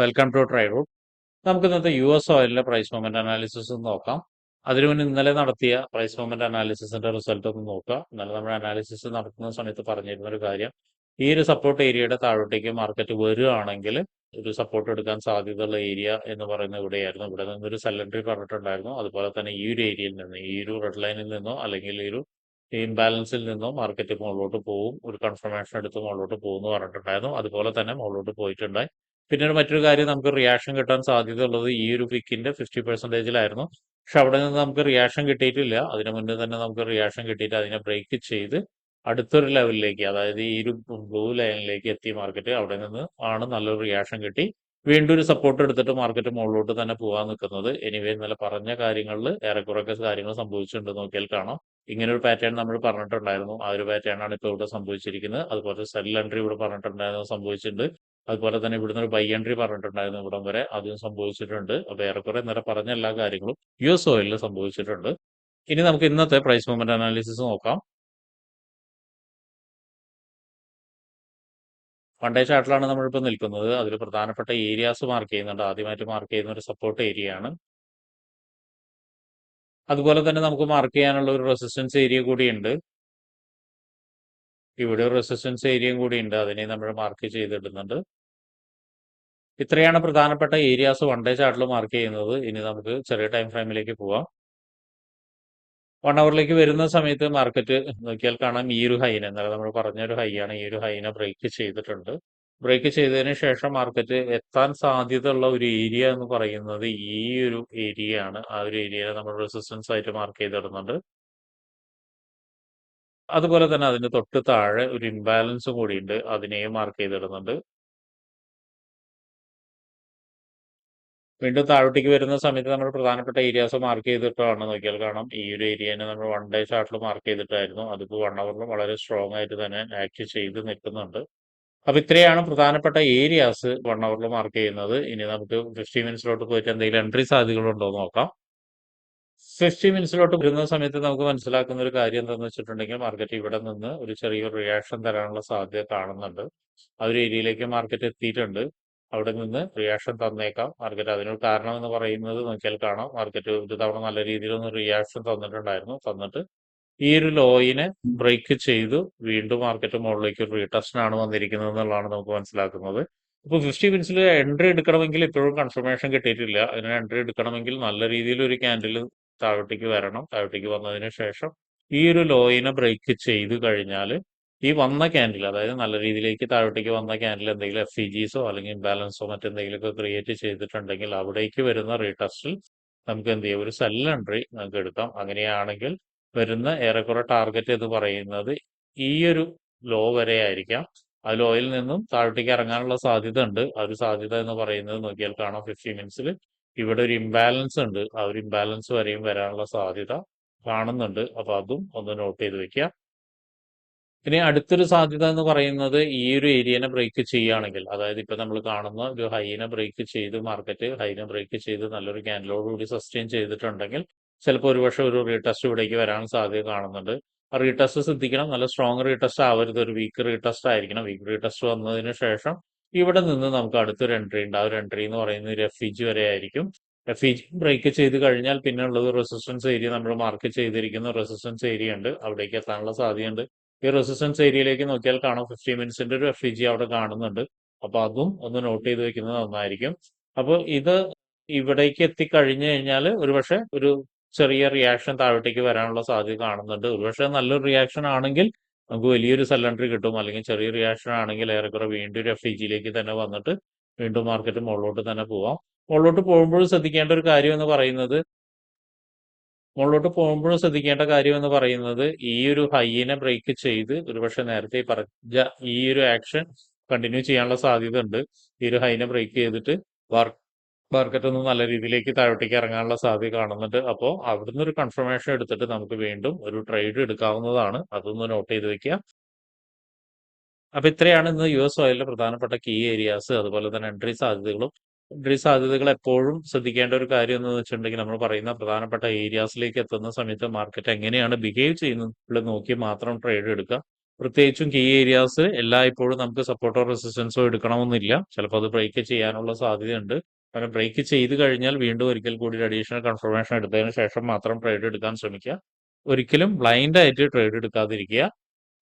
Welcome to try റൂട്ട് നമുക്ക് ഇന്നത്തെ യു എസ് ഓയിലിന്റെ പ്രൈസ് മൂവ്മെന്റ് അനാലിസിസ് നോക്കാം. അതിനു മുന്നേ ഇന്നലെ നടത്തിയ പ്രൈസ് മൂവ്മെന്റ് അനാലിസിസിന്റെ റിസൾട്ട് ഒന്ന് നോക്കുക. ഇന്നലെ നമ്മൾ അനാലിസിസ് നടത്തുന്ന സമയത്ത് പറഞ്ഞിരുന്ന ഒരു കാര്യം. ഈ ഒരു സപ്പോർട്ട് ഏരിയയുടെ താഴോട്ടേക്ക് മാർക്കറ്റ് വരികയാണെങ്കിൽ ഒരു സപ്പോർട്ട് എടുക്കാൻ സാധ്യതയുള്ള ഏരിയ എന്ന് പറയുന്നത് ഇവിടെയായിരുന്നു. ഇവിടെ നിന്നൊരു സെലണ്ടറി പറഞ്ഞിട്ടുണ്ടായിരുന്നു. അതുപോലെ തന്നെ ഈ ഒരു ഏരിയയിൽ നിന്ന് ഈ ഒരു റെഡ് ലൈനിൽ നിന്നോ അല്ലെങ്കിൽ ഈ ഒരു ഇംബാലൻസിൽ നിന്നോ മാർക്കറ്റ് മുകളിലോട്ട് പോകും ഒരു കൺഫർമേഷൻ എടുത്ത് മുകളിലോട്ട് പോകും എന്ന് പറഞ്ഞിട്ടുണ്ടായിരുന്നു. അതുപോലെ തന്നെ മുകളിലോട്ട് പോയിട്ടുണ്ടായി. പിന്നീട് മറ്റൊരു കാര്യം നമുക്ക് റിയാക്ഷൻ കിട്ടാൻ സാധ്യതയുള്ളത് ഈ ഒരു പിക്കിന്റെ ഫിഫ്റ്റി പെർസെന്റേജിലായിരുന്നു പക്ഷെ അവിടെ നിന്ന് നമുക്ക് റിയാക്ഷൻ കിട്ടിയിട്ടില്ല. അതിനു മുന്നേ തന്നെ നമുക്ക് റിയാക്ഷൻ കിട്ടിയിട്ട് അതിനെ ബ്രേക്ക് ചെയ്ത് അടുത്തൊരു ലെവലിലേക്ക് അതായത് ഈ ഒരു ബ്ലൂ ലൈനിലേക്ക് എത്തി മാർക്കറ്റ് അവിടെ നിന്ന് ആണ് നല്ലൊരു റിയാക്ഷൻ കിട്ടി. വീണ്ടും ഒരു സപ്പോർട്ട് എടുത്തിട്ട് മാർക്കറ്റ് മുകളിലോട്ട് തന്നെ പോകാൻ നിൽക്കുന്നത്. എനിവേ ഇന്നലെ പറഞ്ഞ കാര്യങ്ങളിൽ ഏറെക്കുറെയൊക്കെ കാര്യങ്ങൾ സംഭവിച്ചിട്ടുണ്ട്. നോക്കിയാൽ കാണാം. ഇങ്ങനെ ഒരു പാറ്റേൺ നമ്മൾ പറഞ്ഞിട്ടുണ്ടായിരുന്നു. ആ ഒരു പാറ്റേൺ ആണ് ഇപ്പോൾ ഇവിടെ സംഭവിച്ചിരിക്കുന്നത്. അതുപോലെ സെൽ എൻട്രി ഇവിടെ പറഞ്ഞിട്ടുണ്ടായിരുന്നു സംഭവിച്ചിട്ടുണ്ട്. അതുപോലെ തന്നെ ഇവിടുന്ന് ഒരു ബൈ എൻട്രി പറഞ്ഞിട്ടുണ്ടായിരുന്നു ഇവിടം വരെ. അതും സംഭവിച്ചിട്ടുണ്ട്. അപ്പൊ ഏറെക്കുറെ നേരെ പറഞ്ഞ എല്ലാ കാര്യങ്ങളും യു എസ് ഓയിലിൽ സംഭവിച്ചിട്ടുണ്ട്. ഇനി നമുക്ക് ഇന്നത്തെ പ്രൈസ് മൂവ്മെന്റ് അനാലിസിസ് നോക്കാം. വൺ ഡേ ചാർട്ടിലാണ് നമ്മളിപ്പോൾ നിൽക്കുന്നത്. അതിൽ പ്രധാനപ്പെട്ട ഏരിയാസ് മാർക്ക് ചെയ്യുന്നുണ്ട്. ആദ്യമായിട്ട് മാർക്ക് ചെയ്യുന്ന ഒരു സപ്പോർട്ട് ഏരിയയാണ് അതുപോലെ തന്നെ നമുക്ക് മാർക്ക് ചെയ്യാനുള്ള ഒരു റെസിസ്റ്റൻസ് ഏരിയ കൂടിയുണ്ട് ഇവിടെ റെസിസ്റ്റൻസ് ഏരിയയും കൂടിയുണ്ട് അതിനെ നമ്മൾ മാർക്ക് ചെയ്തിടുന്നുണ്ട്. ഇത്രയാണ് പ്രധാനപ്പെട്ട ഏരിയാസ് വൺ ഡേ ചാർട്ടിൽ മാർക്ക് ചെയ്യുന്നത്. ഇനി നമുക്ക് ചെറിയ ടൈം ഫ്രെയിമിലേക്ക് പോവാം. വൺ അവറിലേക്ക് വരുന്ന സമയത്ത് മാർക്കറ്റ് നോക്കിയാൽ കാണാം ഈ ഒരു ഹൈന. എന്നാലും നമ്മൾ പറഞ്ഞൊരു ഹൈ ആണ് ഈ ഒരു ഹൈന ബ്രേക്ക് ചെയ്തിട്ടുണ്ട്. ബ്രേക്ക് ചെയ്തതിന് ശേഷം മാർക്കറ്റ് എത്താൻ സാധ്യതയുള്ള ഒരു ഏരിയ എന്ന് പറയുന്നത് ഈ ഒരു ഏരിയ ആണ്. ആ ഒരു ഏരിയയെ നമ്മൾ റെസിസ്റ്റൻസ് ആയിട്ട് മാർക്ക് ചെയ്തിടുന്നുണ്ട്. അതുപോലെ തന്നെ അതിന്റെ തൊട്ട് താഴെ ഒരു ഇംബാലൻസും കൂടിയുണ്ട്. അതിനെയും മാർക്ക് ചെയ്തിടുന്നുണ്ട്. വീണ്ടും താഴോട്ടേക്ക് വരുന്ന സമയത്ത് നമ്മൾ പ്രധാനപ്പെട്ട ഏരിയാസ് മാർക്ക് ചെയ്തിട്ടാണ് നോക്കിയാൽ കാണാം. ഈ ഒരു ഏരിയനെ നമ്മൾ വൺ ഡേ ചാർട്ടിൽ മാർക്ക് ചെയ്തിട്ടായിരുന്നു. അതിപ്പോൾ വൺ അവറിലും വളരെ സ്ട്രോങ് ആയിട്ട് തന്നെ ആക്ട് ചെയ്ത് നിൽക്കുന്നുണ്ട്. അപ്പൊ ഇത്രയാണ് പ്രധാനപ്പെട്ട ഏരിയാസ് വൺ അവറിൽ മാർക്ക് ചെയ്യുന്നത്. ഇനി നമുക്ക് ഫിഫ്റ്റി മിനിറ്റ്സിലോട്ട് പോയിട്ട് എന്തെങ്കിലും എൻട്രി സാധ്യതകളുണ്ടോ നോക്കാം. ഫിഫ്റ്റി മിനിറ്റ്സിലോട്ട് വരുന്ന സമയത്ത് നമുക്ക് മനസ്സിലാക്കുന്ന ഒരു കാര്യം എന്താണെന്ന് വെച്ചിട്ടുണ്ടെങ്കിൽ മാർക്കറ്റ് ഇവിടെ നിന്ന് ഒരു ചെറിയൊരു റിയാക്ഷൻ തരാനുള്ള സാധ്യത കാണുന്നുണ്ട്. ആ ഒരു ഏരിയയിലേക്ക് മാർക്കറ്റ് എത്തിയിട്ടുണ്ട്. അവിടെ നിന്ന് റിയാക്ഷൻ തന്നേക്കാം. മാർക്കറ്റ് അതിനൊരു കാരണം എന്ന് പറയുന്നത് നോക്കിയാൽ കാണാം. മാർക്കറ്റ് ഒരു തവണ നല്ല രീതിയിലൊന്ന് റിയാക്ഷൻ തന്നിട്ടുണ്ടായിരുന്നു. തന്നിട്ട് ഈ ഒരു ലോയിനെ ബ്രേക്ക് ചെയ്തു. വീണ്ടും മാർക്കറ്റ് മുകളിലേക്ക് ഒരു റീടെസ്റ്റ് ആണ് വന്നിരിക്കുന്നത് എന്നുള്ളതാണ് നമുക്ക് മനസ്സിലാക്കുന്നത്. ഇപ്പോൾ ഫിഫ്റ്റി മിനിറ്റ്സിൽ എൻട്രി എടുക്കണമെങ്കിൽ ഇപ്പോഴും കൺഫർമേഷൻ കിട്ടിയിട്ടില്ല. അതിന് എൻട്രി എടുക്കണമെങ്കിൽ നല്ല രീതിയിൽ ഒരു ക്യാൻഡിൽ താഴോട്ടേക്ക് വരണം. താഴോട്ടേക്ക് വന്നതിന് ശേഷം ഈ ഒരു ലോയിനെ ബ്രേക്ക് ചെയ്ത് കഴിഞ്ഞാൽ ഈ വന്ന ക്യാൻഡിൽ അതായത് നല്ല രീതിയിലേക്ക് താഴോട്ടേക്ക് വന്ന ക്യാൻഡിൽ എന്തെങ്കിലും എഫ് ഇ അല്ലെങ്കിൽ ഇംബാലൻസോ മറ്റെന്തെങ്കിലുമൊക്കെ ക്രിയേറ്റ് ചെയ്തിട്ടുണ്ടെങ്കിൽ അവിടേക്ക് വരുന്ന റീടെസ്റ്റിൽ നമുക്ക് എന്ത് ചെയ്യാം? ഒരു സെൽ എൻട്രി നമുക്ക് എടുക്കാം. അങ്ങനെയാണെങ്കിൽ വരുന്ന ഏറെക്കുറെ ടാർഗറ്റ് എന്ന് പറയുന്നത് ഈ ഒരു ലോ വരെ ആയിരിക്കാം. ആ ലോയിൽ നിന്നും താഴോട്ടേക്ക് ഇറങ്ങാനുള്ള സാധ്യത ഉണ്ട്. ആ ഒരു സാധ്യത എന്ന് പറയുന്നത് നോക്കിയാൽ കാണാം ഫിഫ്റ്റി മിനിറ്റ്സിൽ ഇവിടെ ഒരു ഇംബാലൻസ് ഉണ്ട്. ആ ഒരു ഇംബാലൻസ് വരെയും വരാനുള്ള സാധ്യത കാണുന്നുണ്ട്. അപ്പൊ അതും ഒന്ന് നോട്ട് ചെയ്ത് വെക്കുക. ഇനി അടുത്തൊരു സാധ്യത എന്ന് പറയുന്നത് ഈ ഒരു ഏരിയനെ ബ്രേക്ക് ചെയ്യുകയാണെങ്കിൽ അതായത് ഇപ്പൊ നമ്മൾ കാണുന്ന ഒരു ഹൈനെ ബ്രേക്ക് ചെയ്ത് മാർക്കറ്റ് ഹൈനെ ബ്രേക്ക് ചെയ്ത് നല്ലൊരു കൂടി സസ്റ്റെയിൻ ചെയ്തിട്ടുണ്ടെങ്കിൽ ചിലപ്പോൾ ഒരുപക്ഷെ ഒരു റീടെസ്റ്റ് ഇവിടേക്ക് വരാൻ സാധ്യത കാണുന്നുണ്ട്. ആ റീടെസ്റ്റ് ശ്രദ്ധിക്കണം. നല്ല സ്ട്രോങ് റീടെസ്റ്റ് ആവരുത്. ഒരു വീക്ക് റീടെസ്റ്റ് ആയിരിക്കണം. വീക്ക് റീടെസ്റ്റ് വന്നതിന് ശേഷം ഇവിടെ നിന്ന് നമുക്ക് അടുത്തൊരു എൻട്രി ഉണ്ട്. ആ ഒരു എൻട്രി എന്ന് പറയുന്നത് ഒരു എഫ് ഇ ജി വരെ ആയിരിക്കും. എഫ് ഇ ബ്രേക്ക് ചെയ്ത് കഴിഞ്ഞാൽ പിന്നെ ഉള്ളത് റെസിസ്റ്റൻസ് ഏരിയ നമ്മൾ മാർക്ക് ചെയ്തിരിക്കുന്ന റെസിസ്റ്റൻസ് ഏരിയ ഉണ്ട്. അവിടേക്ക് എത്താനുള്ള സാധ്യതയുണ്ട്. ഈ റെസിസ്റ്റൻസ് ഏരിയയിലേക്ക് നോക്കിയാൽ കാണാം ഫിഫ്റ്റി മിനിറ്റ്സിന്റെ ഒരു എഫ് ഇ ജി അവിടെ കാണുന്നുണ്ട്. അപ്പൊ അതും ഒന്ന് നോട്ട് ചെയ്ത് വെക്കുന്നത് നന്നായിരിക്കും. അപ്പോൾ ഇത് ഇവിടേക്ക് എത്തിക്കഴിഞ്ഞു കഴിഞ്ഞാൽ ഒരുപക്ഷെ ഒരു ചെറിയ റിയാക്ഷൻ താഴോട്ടേക്ക് വരാനുള്ള സാധ്യത കാണുന്നുണ്ട്. ഒരുപക്ഷെ നല്ലൊരു റിയാക്ഷൻ ആണെങ്കിൽ നമുക്ക് വലിയൊരു സെലണ്ടറി കിട്ടും. അല്ലെങ്കിൽ ചെറിയ റിയാക്ഷൻ ആണെങ്കിൽ ഏറെക്കുറെ വീണ്ടും ഒരു എഫ് ഇ ജിയിലേക്ക് തന്നെ വന്നിട്ട് വീണ്ടും മാർക്കറ്റ് മുകളിലോട്ട് തന്നെ പോവാം. മുകളിലോട്ട് പോകുമ്പോൾ ശ്രദ്ധിക്കേണ്ട ഒരു കാര്യം എന്ന് പറയുന്നത് മുകളിലോട്ട് പോകുമ്പോഴും ശ്രദ്ധിക്കേണ്ട കാര്യം എന്ന് പറയുന്നത് ഈ ഒരു ഹൈനെ ബ്രേക്ക് ചെയ്ത് ഒരുപക്ഷെ നേരത്തെ പറഞ്ഞ ഈ ഒരു ആക്ഷൻ കണ്ടിന്യൂ ചെയ്യാനുള്ള സാധ്യത ഉണ്ട് ഈ ഒരു ഹൈനെ ബ്രേക്ക് ചെയ്തിട്ട് മാർക്കറ്റ് ഒന്ന് നല്ല രീതിയിലേക്ക് താഴോട്ടേക്ക് ഇറങ്ങാനുള്ള സാധ്യത കാണുന്നുണ്ട്. അപ്പോൾ അവിടുന്ന് ഒരു കൺഫർമേഷൻ എടുത്തിട്ട് നമുക്ക് വീണ്ടും ഒരു ട്രേഡ് എടുക്കാവുന്നതാണ്. അതൊന്ന് നോട്ട് ചെയ്ത് വെക്കുക. അപ്പൊ ഇത്രയാണ് ഇന്ന് യു എസ് ഓയിലിലെ പ്രധാനപ്പെട്ട കീ ഏരിയാസ് അതുപോലെ തന്നെ എൻട്രി സാധ്യതകളും എൻട്രി സാധ്യതകൾ എപ്പോഴും ശ്രദ്ധിക്കേണ്ട ഒരു കാര്യം എന്ന് വെച്ചിട്ടുണ്ടെങ്കിൽ നമ്മൾ പറയുന്ന പ്രധാനപ്പെട്ട ഏരിയാസിലേക്ക് എത്തുന്ന സമയത്ത് മാർക്കറ്റ് എങ്ങനെയാണ് ബിഹേവ് ചെയ്യുന്നത് നോക്കി മാത്രം ട്രേഡ് എടുക്കുക. പ്രത്യേകിച്ചും കീ ഏരിയാസ് എല്ലായ്പ്പോഴും നമുക്ക് സപ്പോർട്ടോ റെസിസ്റ്റൻസോ എടുക്കണമെന്നില്ല. ചിലപ്പോൾ അത് ബ്രേക്ക് ചെയ്യാനുള്ള സാധ്യതയുണ്ട്. അങ്ങനെ ബ്രേക്ക് ചെയ്ത് കഴിഞ്ഞാൽ വീണ്ടും ഒരിക്കൽ കൂടി അഡീഷണൽ കൺഫർമേഷൻ എടുത്തതിന് ശേഷം മാത്രം ട്രേഡ് എടുക്കാൻ ശ്രമിക്കുക. ഒരിക്കലും ബ്ലൈൻഡ് ആയിട്ട് ട്രേഡ് എടുക്കാതിരിക്കുക.